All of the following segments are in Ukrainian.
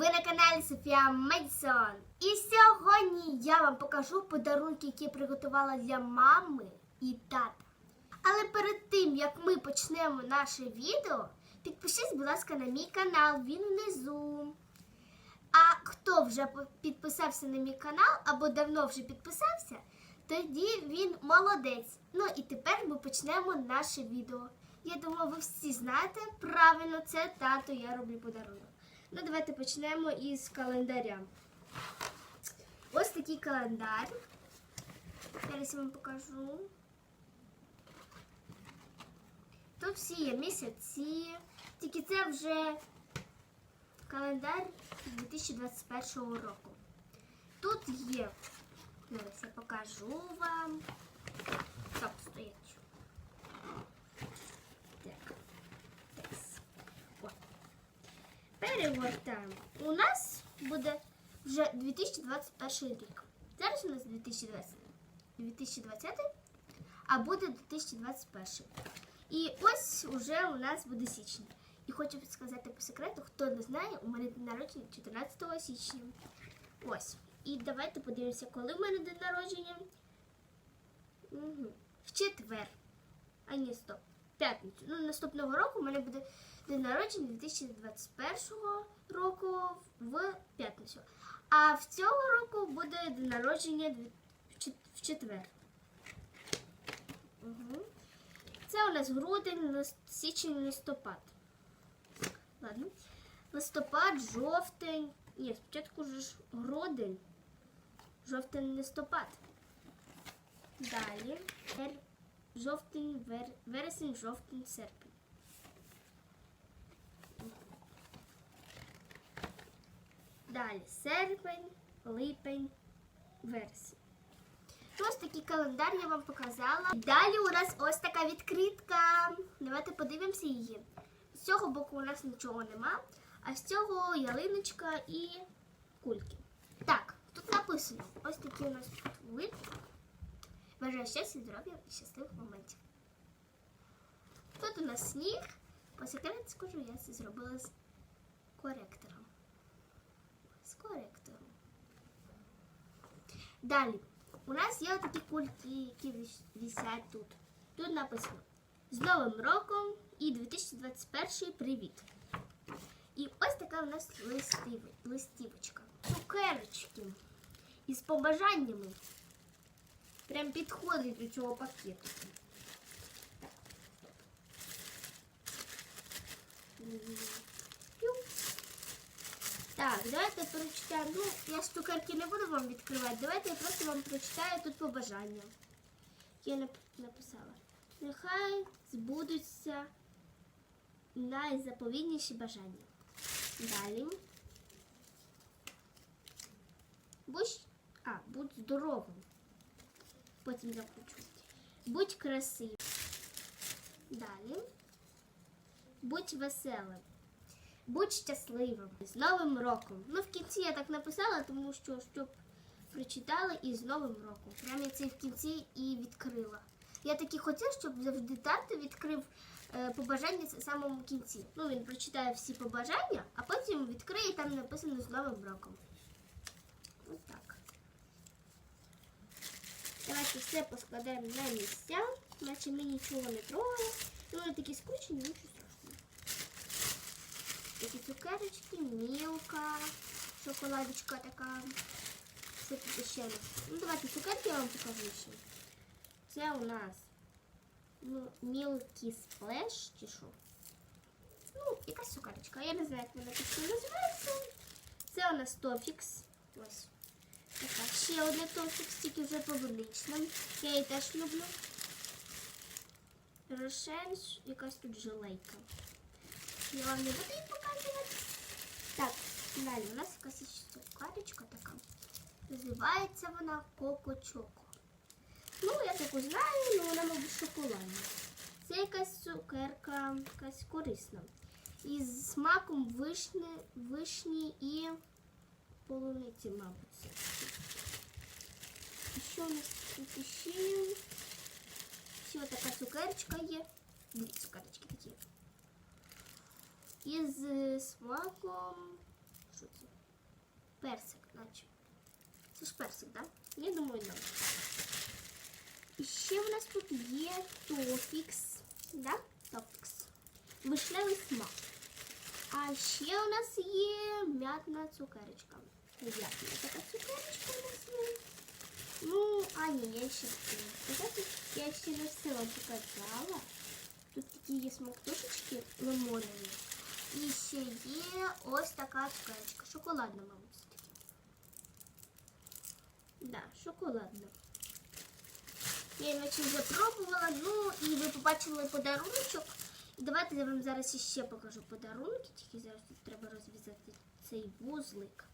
Ви на каналі Софія Медсон. І сьогодні я вам покажу подарунки, які я приготувала для мами і тата. Але перед тим, як ми почнемо наше відео, підпишись, будь ласка, на мій канал, він внизу. А хто вже підписався на мій канал або давно вже підписався, тоді він молодець. Ну і тепер ми почнемо наше відео. Я думаю, ви всі знаєте, правильно це тато, я роблю подарунок. Ну, давайте почнемо із календаря. Ось такий календар. Зараз я вам покажу. Тут всі є місяці. Тільки це вже календар 2021 року. Тут є. Зараз я покажу вам. Стоп, стоять. Перегортаємо. У нас буде вже 2021 рік. Зараз у нас 2020, 2020 а буде 2021. І ось уже у нас буде січень. І хочу сказати по секрету, хто не знає, у мене день народження 14 січня. Ось. І давайте подивимося, коли в мене день народження. Угу. В четвер. А ні, стоп. П'ятницю. Ну, наступного року у мене буде день народження 2021 року в п'ятницю. А в цього року буде день народження в четвер. Угу. Це у нас грудень, січень, листопад. Ладно. Листопад, жовтень. Ні, спочатку ж грудень. Жовтень, листопад. Далі. Жовтень, вер... вересень, жовтень, серпень. Далі серпень, липень, вересень. Ось такий календар я вам показала. Далі у нас ось така відкритка. Давайте подивимося її. З цього боку у нас нічого нема, а з цього ялиночка і кульки. Так, тут написано: ось такі у нас тут вид. Бажаю щастя, здоров'я і щасливих моментів. Тут у нас сніг. По секрету скажу, я це зробила з коректором. З коректором. Далі. У нас є такі кульки, які висять тут. Тут написано з Новим роком і 2021 привіт. І ось така у нас листів, листівочка. Цукерочки із побажаннями. Прям підходить до цього пакету. П'ю. Так, давайте прочитаємо. Ну, я ж цукерки не буду вам відкривати. Давайте я просто вам прочитаю тут побажання. Я нап- написала. Нехай збудуться найзаповідніші бажання. Далі. Будь, а, будь здоровим. Потім закручу. Будь красивим. Далі. Будь веселим. Будь щасливим. З Новим роком. Ну, в кінці я так написала, тому що щоб прочитали і з Новим роком. Прямо я це в кінці і відкрила. Я таки хотіла, щоб завжди тато відкрив е, побажання в самому кінці. Ну, він прочитає всі побажання, а потім відкриє і там написано з Новим роком. Давайте все поскладаємо на місця, наче ми нічого не трогали. Ну, вони такі скручені, нічого страшного. Такі цукерочки, мілка, шоколадочка така. Це тут ще. не- Ну, давайте цукерки я вам покажу ще. Це у нас ну, Milky Splash чи що? Ну, якась цукерочка. Я не знаю, як вона точно називається. Це у нас Тофікс. Ось. Така ще одна Тофікс, тільки вже полунична. Я її теж люблю. Рошен, якась тут жилейка. Я вам не буду її показувати. Так, далі у нас якась цукерочка така. Називається вона Коко Чоко. Ну, я таку знаю, але вона, мабуть, шоколадна. Це якась цукерка, якась корисна. Із смаком вишні, вишні і полуниці, мабуть. І Що у нас тут ще? Ще така цукерочка є. Дві цукерочки такі. Із е, смаком Що це? Персик, наче. Це ж персик, так? Да? Я думаю, да. І ще в нас тут є тофікс. Да? Тофікс. Вишневий смак. А ще у нас є м'ятна цукерочка. М'ятна А ні, я ще сказати, я ще не все вам показала. Тут такі є смактушечки лимонові. І ще є ось така цукерочка. Шоколадна, мабуть. Да, шоколадна. Я її наче вже пробувала, ну і ви побачили подаруночок. І давайте я вам зараз іще покажу подарунки, тільки зараз тут треба розв'язати цей вузлик.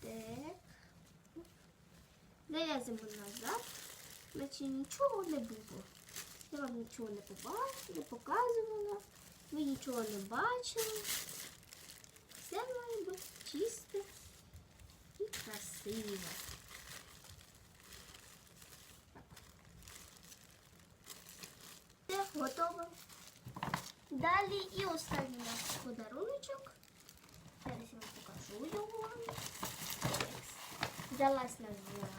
Так. Зав'язуємо назад, наче нічого не було. Я вам нічого не побачила, не показувала, ви нічого не бачили. Все має бути чисте і красиво. Все, готово. Далі і останній наш подаруночок. Зараз я вам покажу його. Взялась назад.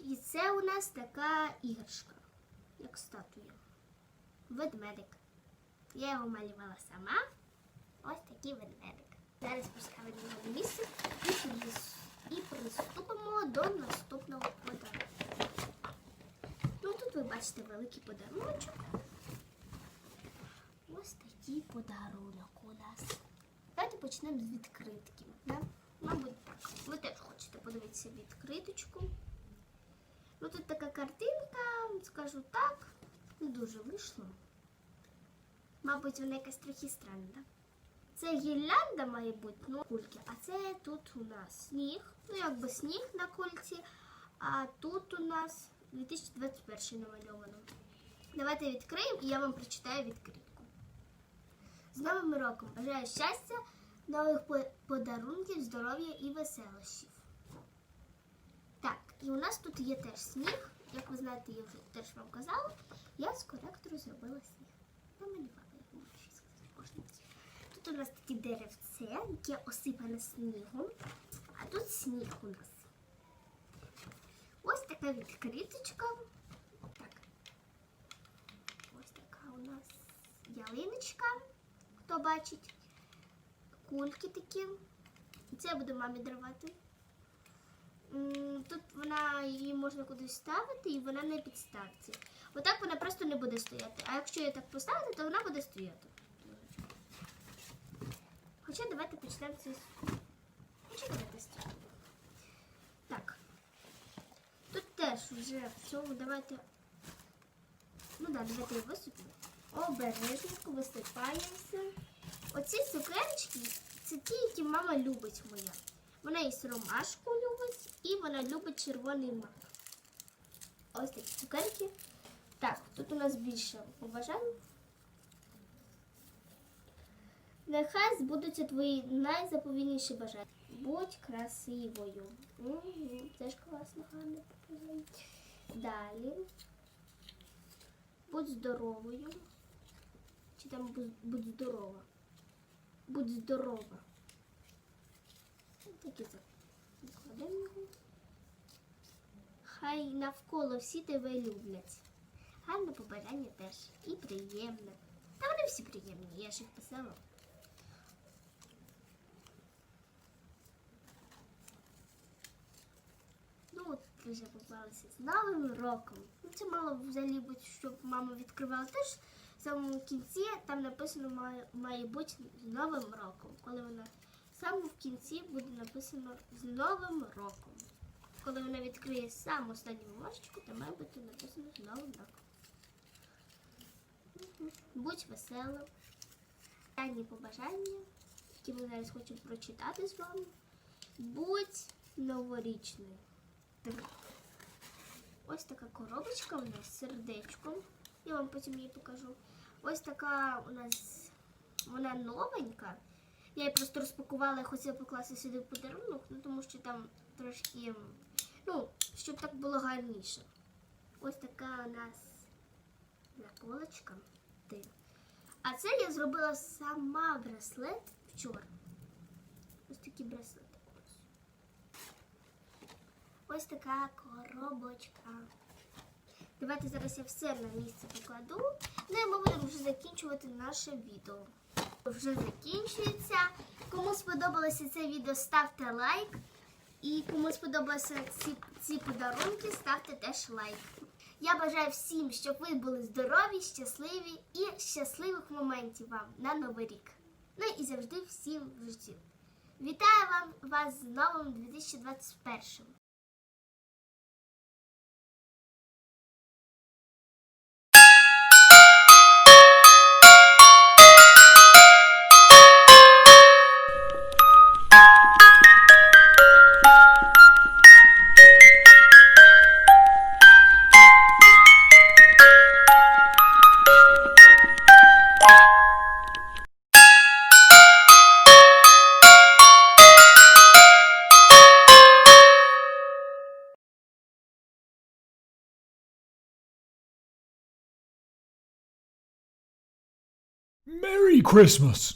І це у нас така іграшка, як статуя. Ведмедик. Я його малювала сама. Ось такий ведмедик. Зараз поставимо на місце і, приступимо до наступного подарунку. Ну тут ви бачите великий подаруночок. Ось такий подарунок у нас. Давайте почнемо з відкритки. Да? Мабуть, так. Ви теж хочете подивитися відкриточку. Ну тут така картинка, скажу так, не дуже вийшло. Мабуть, вона якась трохи странна. Да? Це гірлянда має бути, ну, кульки, а це тут у нас сніг. Ну, якби сніг на кульці, а тут у нас 2021 намальовано. Давайте відкриємо і я вам прочитаю відкритку. З Новим роком! Бажаю щастя, нових подарунків, здоров'я і веселощів. І у нас тут є теж сніг. Як ви знаєте, я вже теж вам казала. Я з коректору зробила сніг. Намалювала, як можна. Тут у нас таке деревце, яке осипане снігом. А тут сніг у нас. Ось така відкриточка. Так. Ось така у нас ялиночка. Хто бачить? Кульки такі. Це я буду мамі дарувати. Тут вона її можна кудись ставити і вона на підставці. Отак вона просто не буде стояти. А якщо її так поставити, то вона буде стояти. Хоча давайте почнемо це. Хоча давайте з. Так. Тут теж вже в цьому давайте. Ну да, давайте її висипемо. Обережненько висипаємося. Оці цукерочки це ті, які мама любить моя. Вона і ромашку вона любить червоний мак. Ось такі цукерки. Так, тут у нас більше побажань. Нехай збудуться твої найзаповільніші бажання. Будь красивою. Угу, це ж класно, гарне побажання. Далі. Будь здоровою. Чи там будь, здорова? Будь здорова. Такі закладемо. Хай навколо всі тебе люблять. Гарне побажання теж. І приємне. Та вони всі приємні, я ж їх писала. Ну, от вже попалися з Новим роком. Ну, це мало взагалі бути, щоб мама відкривала теж в самому кінці. Там написано має, має бути з Новим роком. Коли вона саме в кінці буде написано з Новим роком. Коли вона відкриє сам останню бумажечку, то має бути написано з Новим роком. Мгм. Будь веселим. Останні побажання, які ми зараз хочемо прочитати з вами. Будь новорічною. Ось така коробочка у нас з сердечком. Я вам потім її покажу. Ось така у нас вона новенька. Я її просто розпакувала і хотіла покласти сюди подарунок, ну тому що там трошки, ну, щоб так було гарніше. Ось така у нас наколочка. А це я зробила сама браслет вчора. Ось такі браслети. Ось така коробочка. Давайте зараз я все на місце покладу. Ну і ми будемо вже закінчувати наше відео. Вже закінчується. Кому сподобалося це відео, ставте лайк. І кому сподобалися ці, ці подарунки, ставте теж лайк. Я бажаю всім, щоб ви були здорові, щасливі і щасливих моментів вам на Новий рік. Ну і завжди всім в житті. Вітаю вам вас з новим 2021. Christmas!